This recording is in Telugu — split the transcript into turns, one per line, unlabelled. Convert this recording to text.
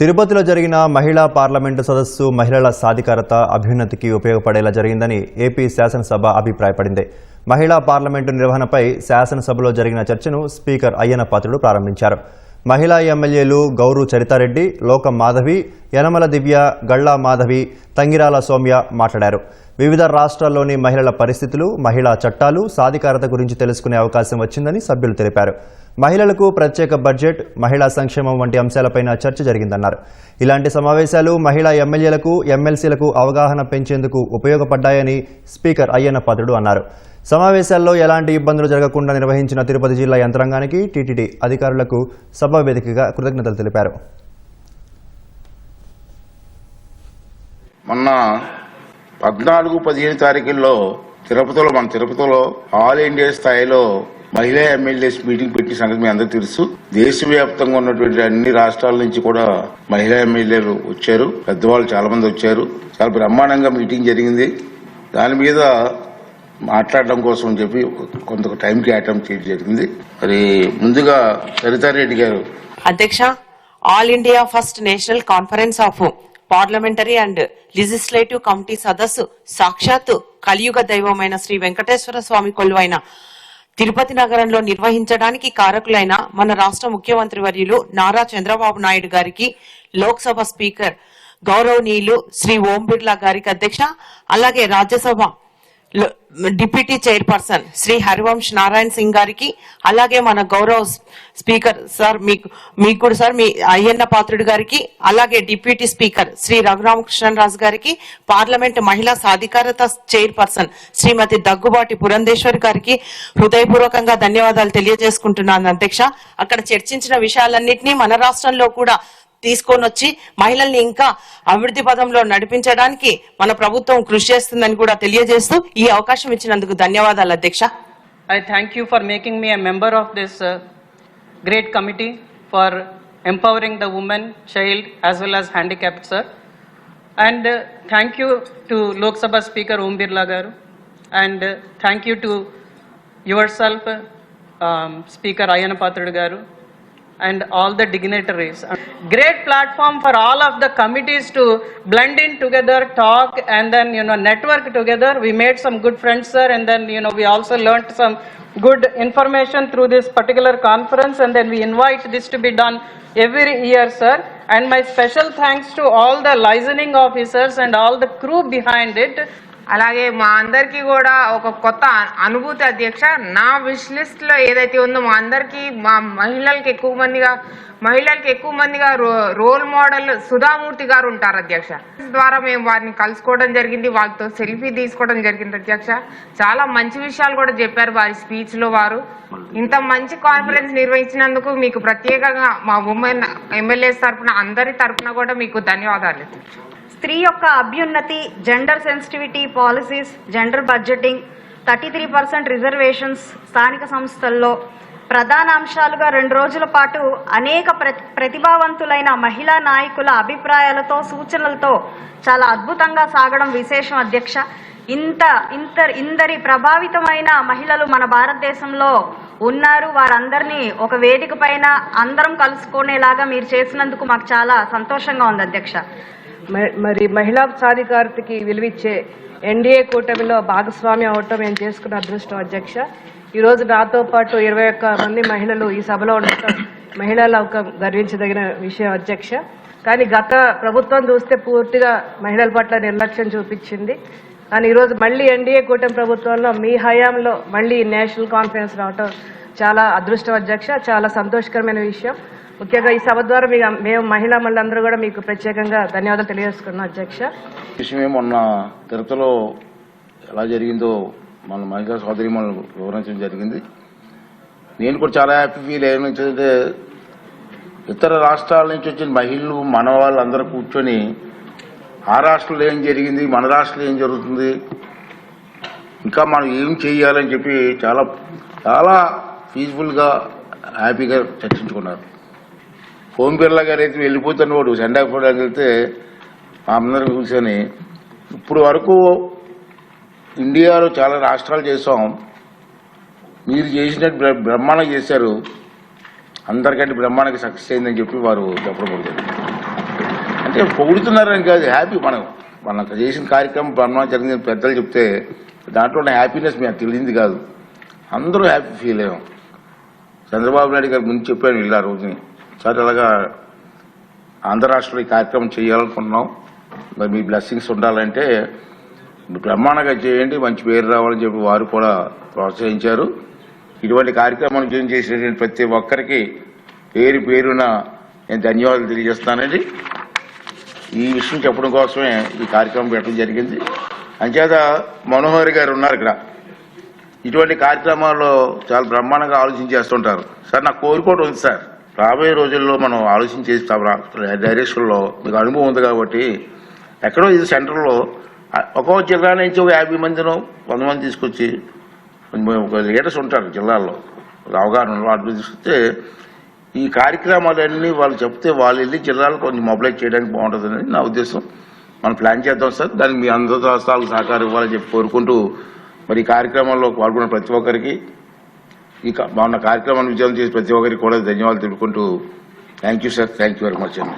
తిరుపతిలో జరిగిన మహిళా పార్లమెంటు సదస్సు మహిళల సాధికారత అభ్యున్నతికి ఉపయోగపడేలా జరిగిందని ఏపీ శాసనసభ అభిప్రాయపడింది. మహిళా పార్లమెంటు నిర్వహణపై శాసనసభలో జరిగిన చర్చను స్పీకర్ అయ్యన పాత్రుడు ప్రారంభించారు. మహిళా ఎమ్మెల్యేలు గౌరు చరితారెడ్డి లోకం మాధవి యనమల దివ్య గళ్ళా మాధవి తంగిరాల సౌమ్య మాట్లాడారు. వివిధ రాష్ట్రాల్లోని మహిళల పరిస్థితులు మహిళా చట్టాలు సాధికారత గురించి తెలుసుకునే అవకాశం వచ్చిందని సభ్యులు తెలిపారు. మహిళలకు ప్రత్యేక బడ్జెట్ మహిళా సంక్షేమం వంటి అంశాలపైన చర్చ జరిగిందన్నారు. ఇలాంటి సమావేశాలు మహిళా ఎమ్మెల్యేలకు ఎమ్మెల్సీలకు అవగాహన పెంచేందుకు ఉపయోగపడ్డాయని స్పీకర్ అయ్యన్న పాత్రుడు అన్నారు. సమావేశాల్లో ఎలాంటి ఇబ్బందులు జరగకుండా నిర్వహించిన తిరుపతి జిల్లా యంత్రాంగానికి టీటీడీ అధికారులకు సభ వేదికగా కృతజ్ఞతలు తెలిపారు.
మొన్న పద్నాలుగు పదిహేను తారీఖుల్లో తిరుపతిలో మన తిరుపతిలో ఆల్ ఇండియా స్థాయిలో మహిళా ఎమ్మెల్యేస్ మీటింగ్ పెట్టిన సంగతి మీ అందరూ తెలుసు. దేశవ్యాప్తంగా ఉన్నటువంటి అన్ని రాష్ట్రాల నుంచి కూడా మహిళా ఎమ్మెల్యేలు వచ్చారు. పెద్దవాళ్ళు చాలా మంది వచ్చారు. చాలా బ్రహ్మాండంగా మీటింగ్ జరిగింది. దాని మీద మాట్లాడడం కోసం చెప్పి కొంత టైం కేటాయించడం చేయడం జరిగింది. మరి ముందుగా సరితారెడ్డి గారు.
అధ్యక్ష all India first national conference of parliamentary and legislative committee సదస్సు సాక్షాత్తు కలియుగ దైవమైన శ్రీ వెంకటేశ్వర స్వామి కొలువైన తిరుపతి నగరంలో నిర్వహించడానికి కారకులైన మన రాష్ట్ర ముఖ్యమంత్రి వర్యులు నారా చంద్రబాబు నాయుడు గారికి లోక్సభ స్పీకర్ గౌరవనీయులు శ్రీ ఓం బిర్లా గారికి అధ్యక్ష అలాగే రాజ్యసభ డిప్యూటీ చైర్పర్సన్ శ్రీ హరివంశ్ నారాయణ సింగ్ గారికి అలాగే మన గౌరవ స్పీకర్ సార్ మీకు మీకు కూడా సార్ మీ అయ్యన్న పాత్రుడు గారికి అలాగే డిప్యూటీ స్పీకర్ శ్రీ రఘురామకృష్ణరాజు గారికి పార్లమెంట్ మహిళా సాధికారత చైర్పర్సన్ శ్రీమతి దగ్గుబాటి పురంధేశ్వర్ గారికి హృదయపూర్వకంగా ధన్యవాదాలు తెలియజేసుకుంటున్నాను అధ్యక్ష. అక్కడ చర్చించిన విషయాలన్నింటినీ మన రాష్ట్రంలో కూడా తీసుకొని వచ్చి మహిళల్ని ఇంకా అభివృద్ధి పదంలో నడిపించడానికి మన ప్రభుత్వం కృషి చేస్తుందని కూడా తెలియజేస్తూ ఈ అవకాశం ఇచ్చినందుకు ధన్యవాదాలు అధ్యక్ష.
I thank you for making me member of this great committee for empowering the women child as well as handicap sir and thank you to Lok Sabha speaker Om Birla garu and thank you to yourself speaker Ayyanna Patrudu garu and all the dignitaries. Great platform for all of the committees to blend in together, talk, and then, you know, network together. We made some good friends, sir, and then, you know, we also learned some good information through this particular conference, and then we invite this to be done every year, sir. And my special thanks to all the licensing officers and all the crew behind it.
అలాగే మా అందరికీ కూడా ఒక కొత్త అనుభూతి అధ్యక్ష నా విష్ లిస్ట్లో ఏదైతే ఉందో మా అందరికీ మా మహిళలకి ఎక్కువ మందిగా మహిళలకి ఎక్కువ మందిగా రో- రోల్ మోడల్ సుధామూర్తి గారు ఉంటారు అధ్యక్ష. ద్వారా మేము వారిని కలుసుకోవడం జరిగింది వాళ్ళతో సెల్ఫీ తీసుకోవడం జరిగింది అధ్యక్ష. చాలా మంచి విషయాలు కూడా చెప్పారు వారి స్పీచ్లో వారు. ఇంత మంచి కాన్ఫరెన్స్ నిర్వహించినందుకు మీకు ప్రత్యేకంగా మా ఉమెన్ ఎమ్మెల్యేస్ తరఫున అందరి తరఫున కూడా మీకు ధన్యవాదాలు. అధ్యక్ష
స్త్రీ యొక్క అభ్యున్నతి gender sensitivity policies gender budgeting thirty three percent reservations స్థానిక సంస్థల్లో ప్రధాన అంశాలుగా రెండు రోజుల పాటు అనేక ప్రతిభావంతులైన మహిళా నాయకుల అభిప్రాయాలతో సూచనలతో చాలా అద్భుతంగా సాగడం విశేషం అధ్యక్ష. ఇంత ఇంత ఇందరి ప్రభావితమైన మహిళలు మన భారతదేశంలో ఉన్నారు. వారందరినీ ఒక వేదిక పైన అందరం కలుసుకునేలాగా మీరు చేసినందుకు మాకు చాలా సంతోషంగా ఉంది అధ్యక్ష.
మరి మహిళా సాధికారతకి విలువిచ్చే ఎన్డీఏ కూటమిలో భాగస్వామ్యం అవటం మేము చేసుకున్న అదృష్టం అధ్యక్ష? ఈరోజు నాతో పాటు ఇరవై ఒక్క మంది మహిళలు ఈ సభలో ఉండటం మహిళల ఒక గర్వించదగిన విషయం అధ్యక్ష. కానీ గత ప్రభుత్వం చూస్తే పూర్తిగా మహిళల పట్ల నిర్లక్ష్యం చూపించింది. కానీ ఈరోజు మళ్ళీ ఎన్డీఏ కూటమి ప్రభుత్వంలో మీ హయాంలో మళ్ళీ నేషనల్ కాన్ఫరెన్స్ రావటం చాలా అదృష్టం అధ్యక్ష. చాలా సంతోషకరమైన విషయం. ముఖ్యంగా ఈ సభ ద్వారా మీ మేము మహిళా మళ్ళందరూ కూడా మీకు ప్రత్యేకంగా ధన్యవాదాలు తెలియజేసుకున్నాం అధ్యక్ష.
విషయమే మొన్న తిరుపతిలో ఎలా జరిగిందో మన మహిళా సోదరి మనం వివరించడం జరిగింది. నేను కూడా చాలా హ్యాపీ ఫీల్ అయ్యాను. ఎందుకంటే ఇతర రాష్ట్రాల నుంచి వచ్చిన మహిళలు మన వాళ్ళందరూ కూర్చొని ఆ రాష్ట్రంలో ఏం జరిగింది మన రాష్ట్రంలో ఏం జరుగుతుంది ఇంకా మనం ఏం చేయాలని చెప్పి చాలా చాలా పీస్ఫుల్గా హ్యాపీగా చర్చించుకున్నారు. ఓం బిర్లా గారు అయితే వెళ్ళిపోతాను వాడు. సెండ్ ఆఫ్ వెళ్తే అందరూ కూర్చొని ఇప్పుడు వరకు ఇండియాలో చాలా రాష్ట్రాలు చేసాం మీరు చేసినట్టు బ్రహ్మాండం బ్రహ్మాండంగా చేశారు. అందరికంటే బ్రహ్మాండంగా సక్సెస్ అయిందని చెప్పి వారు చెప్పడం అంటే పొగుడుతున్నారని కాదు హ్యాపీ మనం. మనం చేసిన కార్యక్రమం బ్రహ్మాండం జరిగింది పెద్దలు చెప్తే దాంట్లో ఉన్న హ్యాపీనెస్ మేము తెలిసింది కాదు. అందరూ హ్యాపీ ఫీల్ అయ్యాం. చంద్రబాబు నాయుడు గారు ముందు చెప్పాను ఇలా రోజుని. సార్ ఇలాగా ఆంధ్ర రాష్ట్రంలో ఈ కార్యక్రమం చేయాలనుకున్నాం. మరి మీ బ్లెస్సింగ్స్ ఉండాలంటే బ్రహ్మాండంగా చేయండి మంచి పేరు రావాలని చెప్పి వారు కూడా ప్రోత్సహించారు. ఇటువంటి కార్యక్రమాలు జోయిన్ చేసినటువంటి ప్రతి ఒక్కరికి పేరు పేరున నేను ధన్యవాదాలు తెలియజేస్తానండి. ఈ విషయం చెప్పడం కోసమే ఈ కార్యక్రమం పెట్టడం జరిగింది. అంచేత మనోహర్ గారు ఉన్నారు ఇక్కడ. ఇటువంటి కార్యక్రమాల్లో చాలా బ్రహ్మాండంగా ఆలోచన చేస్తుంటారు. సార్ నాకు కోరుకోవడం ఉంది సార్. రాబోయే రోజుల్లో మనం ఆలోచించే డైరెక్షన్లో మీకు అనుభవం ఉంది కాబట్టి ఎక్కడో ఇది సెంటర్లో ఒక్కో జిల్లా నుంచి ఒక యాభై మందినో వంద మంది తీసుకొచ్చి ఒక లీడర్స్ ఉంటారు జిల్లాల్లో అవగాహన వాటిని తీసుకొస్తే ఈ కార్యక్రమాలన్నీ వాళ్ళు చెప్తే వాళ్ళు వెళ్ళి జిల్లాలో కొంచెం మొబిలైజ్ చేయడానికి బాగుంటుందని నా ఉద్దేశం. మనం ప్లాన్ చేద్దాం సార్. దానికి మీ అందరి రాష్ట్రాలకు సహకారం ఇవ్వాలని చెప్పి కోరుకుంటూ మరి ఈ కార్యక్రమంలో పాల్గొన్న ప్రతి ఒక్కరికి ఈ కా- కార్యక్రమాన్ని విజయం చేసి ప్రతి ఒక్కరికి కూడా ధన్యవాదాలు తెలుపుకుంటూ thank you sir thank you very much అండి